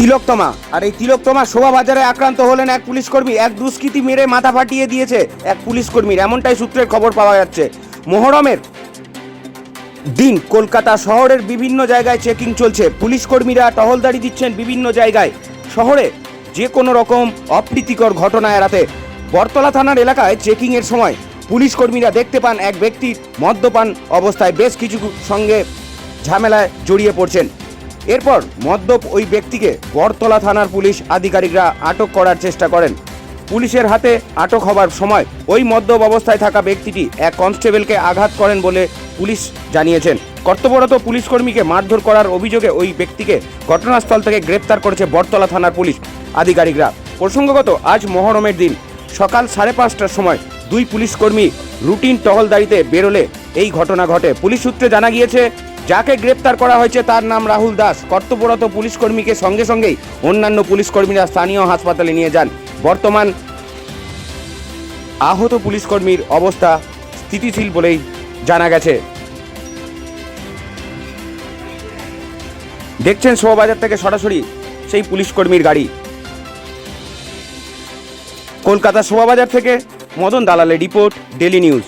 তিলোত্তমা আর এই তিলোত্তমা শোভাবাজারে আক্রান্ত হলেন এক পুলিশ কর্মী। এক দুষ্কৃতী মেরে মাথা ফাটিয়ে দিয়েছে এক পুলিশ কর্মীর। এমনটাই সূত্রের খবর পাওয়া যাচ্ছে। মোহরমের দিন কলকাতা শহরের বিভিন্ন জায়গায় চেকিং চলছে। পুলিশ কর্মীরা টহলদারি দিচ্ছেন বিভিন্ন জায়গায়। শহরে যে কোনো রকম অপ্রীতিকর ঘটনা এড়াতে। বরতলা থানার এলাকায় চেকিংয়ের সময় পুলিশ কর্মীরা দেখতে পান এক ব্যক্তির মদ্যপান অবস্থায় বেশ কিছু সঙ্গে ঝামেলায় জড়িয়ে পড়ছেন। এরপর মদ্যপ ওই ব্যক্তিকে বরতলা থানার পুলিশ আধিকারিকরা আটক করার চেষ্টা করেন। পুলিশের হাতে আটক হবার সময় ওই মদ্যপ অবস্থায় থাকা ব্যক্তিটি এক কনস্টেবলকে আঘাত করেন বলে পুলিশ জানিয়েছেন। কর্তব্যরত পুলিশকর্মীকে মারধর করার অভিযোগে ওই ব্যক্তিকে ঘটনাস্থল থেকে গ্রেপ্তার করেছে বটতলা থানার পুলিশ আধিকারিকরা। প্রসঙ্গগত, আজ মহরমের দিন। সকাল সাড়ে পাঁচটার সময় দুই পুলিশকর্মী রুটিন টহলদারিতে বেরোলে এই ঘটনা ঘটে। পুলিশ সূত্রে জানা গিয়েছে, যাকে গ্রেপ্তার করা হয়েছে তার নাম রাহুল দাস। কর্তব্যরত পুলিশ কর্মীকে সঙ্গে সঙ্গেই অন্যান্য পুলিশ কর্মীরা স্থানীয় হাসপাতালে নিয়ে যান। বর্তমান আহত পুলিশ কর্মীর অবস্থা স্থিতিশীল বলেই জানা গেছে। দেখছেন শোভাবাজার থেকে সরাসরি সেই পুলিশ কর্মীর গাড়ি। কলকাতা শোভাবাজার থেকে মদন দালালের রিপোর্ট ডেলি নিউজ।